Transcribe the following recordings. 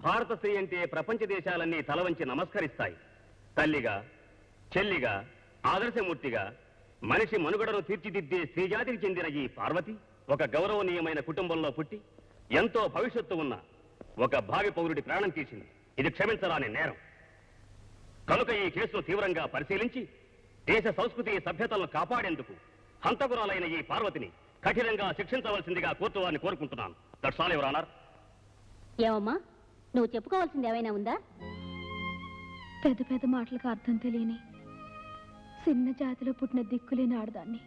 భారత స్త్రీ అంటే ప్రపంచ దేశాలన్నీ తలవంచి నమస్కరిస్తాయి. తల్లిగా చెల్లిగా ఆదర్శమూర్తిగా మనిషి మనుగడను తీర్చిదిద్దే స్త్రీజాతికి చెందిన ఈ పార్వతి ఒక గౌరవనీయమైన కుటుంబంలో పుట్టి ఎంతో భవిష్యత్తు ఉన్న ఒక భావి పౌరుడి ప్రాణం తీసింది. ఇది క్షమించరాని నేరం. కనుక ఈ కేసును తీవ్రంగా పరిశీలించి దేశ సంస్కృతి సభ్యతలను కాపాడేందుకు హంతకురాలైన ఈ పార్వతిని కఠినంగా శిక్షించవలసిందిగా కోర్టు వారిని కోరుకుంటున్నాను. దట్స్ ఆల్ ఎవరానర్ ఏమమ్మా? నువ్వు చెప్పుకోవాల్సింది ఏమైనా ఉందా? పెద్ద పెద్ద మాటలకు అర్థం తెలియని చిన్న జాతిలో పుట్టిన దిక్కులేని ఆడదాన్ని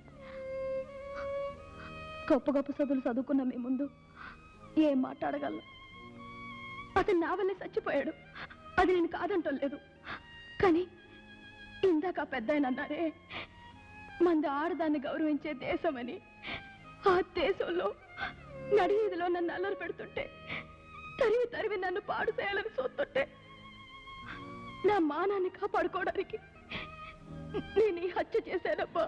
గొప్ప గొప్ప చదువులు చదువుకున్న మీ ముందు ఏం మాట్లాడగలను? అతను నా వల్లే చచ్చిపోయాడు. అది నేను కాదంటం లేదు కానీ ఇందాక పెద్ద అన్నారే మంది ఆడదాన్ని గౌరవించే దేశమని. ఆ దేశంలో నడివీధిలో నన్ను అల్లరి పెడుతుంటే తరివి తరివి నన్ను పాడు చేయాలని చూస్తుంటే నా మానాన్ని కాపాడుకోవడానికి నేను ఈ హత్య చేశానబ్బా.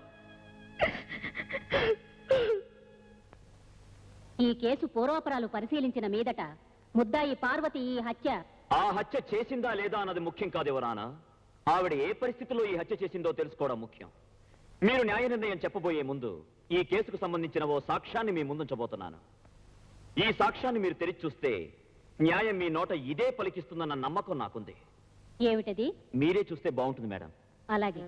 ఈ కేసు పూర్వాపరాలు పరిశీలించిన మీదట ముద్దాయి పార్వతి ఈ హత్య ఆ హత్య చేసిందా లేదా అన్నది ముఖ్యం కాదు ఎవరానా ఆవిడ ఏ పరిస్థితిలో ఈ హత్య చేసిందో తెలుసుకోవడం ముఖ్యం. మీరు న్యాయ నిర్ణయం చెప్పబోయే ముందు ఈ కేసుకు సంబంధించిన ఓ సాక్ష్యాన్ని మీ ముందుంచబోతున్నాను. ఈ సాక్ష్యాన్ని మీరు తెరిచి చూస్తే న్యాయం మీ నోట ఇదే పలికిస్తుందన్న నమ్మకం నాకుంది. ఏమిటది? మీరే చూస్తే బాగుంటుంది మేడం. అలాగే.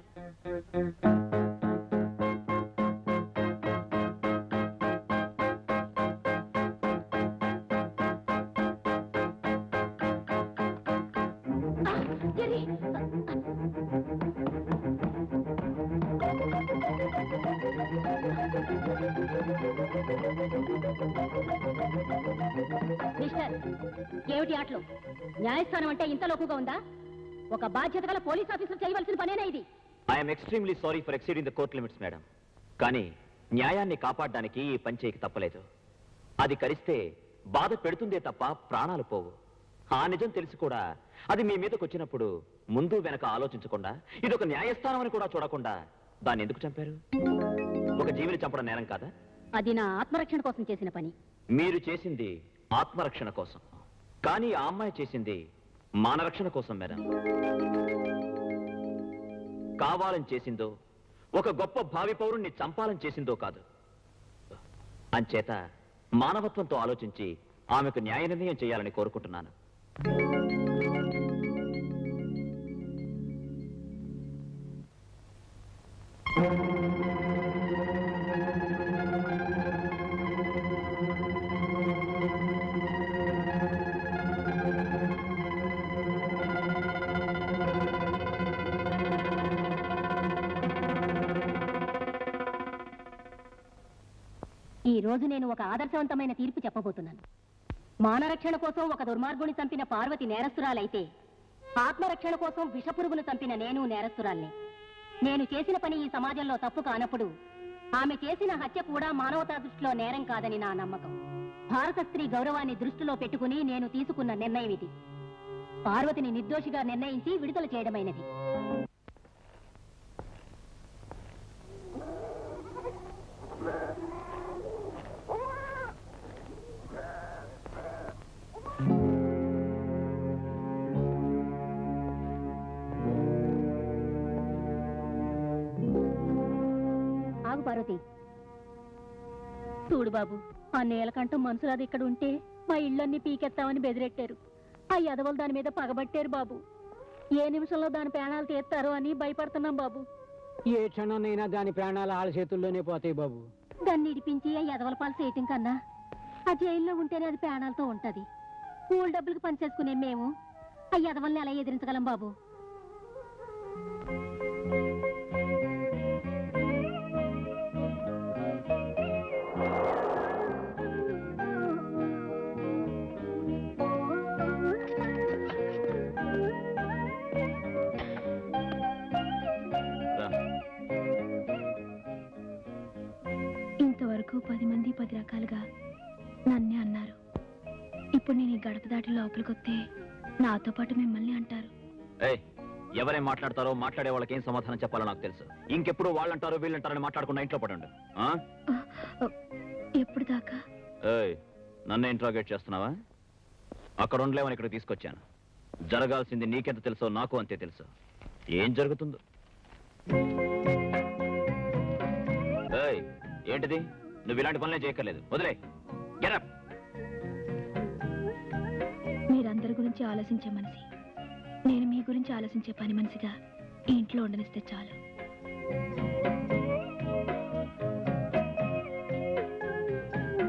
ఏమిటి ఆటలు? న్యాయస్థానం అంటే ఇంత లోకుగా ఉందా? ఒక బాధ్యత గల పోలీస్ ఆఫీసర్ చేయవలసిన పనేనా ఇది? I'm extremely sorry for exceeding the court limits madam. కానీ న్యాయాన్ని కాపాడడానికి ఈ పని చేయక తప్పలేదు. అది కరిస్తే బాధ పెడుతుందే తప్ప ప్రాణాలు పోవు. ఆ నిజం తెలిసి కూడా అది మీ మీదకి వచ్చినప్పుడు ముందు వెనక ఆలోచించకుండా ఇది ఒక న్యాయస్థానం అని కూడా చూడకుండా దాన్ని ఎందుకు చంపారు? ఒక జీవిని చంపడం నేరం కాదా? అది నా ఆత్మరక్షణ కోసం చేసిన పని. మీరు చేసింది ఆత్మరక్షణ కోసం. కానీ ఆ అమ్మాయి చేసింది మానరక్షణ కోసం మేడం. కావాలని చేసిందో ఒక గొప్ప భావి పౌరుణ్ణి చంపాలని చేసిందో కాదు. అంచేత మానవత్వంతో ఆలోచించి ఆమెకు న్యాయ నిర్ణయం చేయాలని కోరుకుంటున్నాను. ఈ రోజు నేను ఒక ఆదర్శవంతమైన తీర్పు చెప్పబోతున్నాను. మానరక్షణ కోసం ఒక దుర్మార్గుని చంపిన పార్వతి నేరస్తురాలైతే ఆత్మరక్షణ కోసం విషపురుగును చంపిన నేను నేరస్తురాల్ని. నేను చేసిన పని ఈ సమాజంలో తప్పు కానప్పుడు ఆమె చేసిన హత్య కూడా మానవతా దృష్టిలో నేరం కాదని నా నమ్మకం. భారత స్త్రీ గౌరవాన్ని దృష్టిలో పెట్టుకుని నేను తీసుకున్న నిర్ణయం ఇది. పార్వతిని నిర్దోషిగా నిర్ణయించి విడుదల చేయడమైనది. చూడు బాబు ఆ నేలకంఠం మనసులాది ఇక్కడ ఉంటే మా ఇళ్ళన్నీ పీకెత్తామని బెదిరెట్టారు. ఆ ఎదవలు దాని మీద పగబట్టారు బాబు. ఏ నిమిషంలో దాని ప్రాణాలు తీస్తారో అని భయపడుతున్నాం బాబు. ఏ క్షణాన్నైనా దాని ప్రాణాలు ఆళ్ళ చేతుల్లోనే పోతాయి బాబు. దాన్ని ఇడిపించి ఆ ఎదవల పాలు చేయటం కన్నా ఆ జైల్లో ఉంటేనే అది ప్రాణాలతో ఉంటది. కూల్ డబ్బులకు పనిచేసుకునే మేము ఆ ఎదవల్ని ఎలా ఎదిరించగలం బాబు? ఇంతవరకు పది మంది పది రకాలుగా నన్నే అన్నారు. ఇప్పుడు నేను ఈ గడప దాటి లోపలికి వస్తే నాతో పాటు మిమ్మల్ని అంటారు. ఎవరేం మాట్లాడతారో మాట్లాడే వాళ్ళకి ఏం సమాధానం చెప్పాలో నాకు తెలుసు. ఇంకెప్పుడు వాళ్ళంటారో వీళ్ళంటారని మాట్లాడకుండా ఇంట్లో పడండి? ఎప్పుడు దాకా? ఏయ్ నన్ను ఇంట్రాగేట్ చేస్తున్నావా? అక్కడ ఉండలేమని ఇక్కడ తీసుకొచ్చాను. జరగాల్సింది నీకెంత తెలుసో నాకు అంతే తెలుసు. ఏం జరుగుతుందో? ఏయ్, ఏంటిది? నువ్వు ఇలాంటి పనులే చేయక్కర్లేదు. వదిలే. మీరందరి గురించి ఆలోచించే మనిషి నేను మీ గురించి ఆలోచించే పని మనిషిగా ఈ ఇంట్లో ఉండనిస్తే చాలు.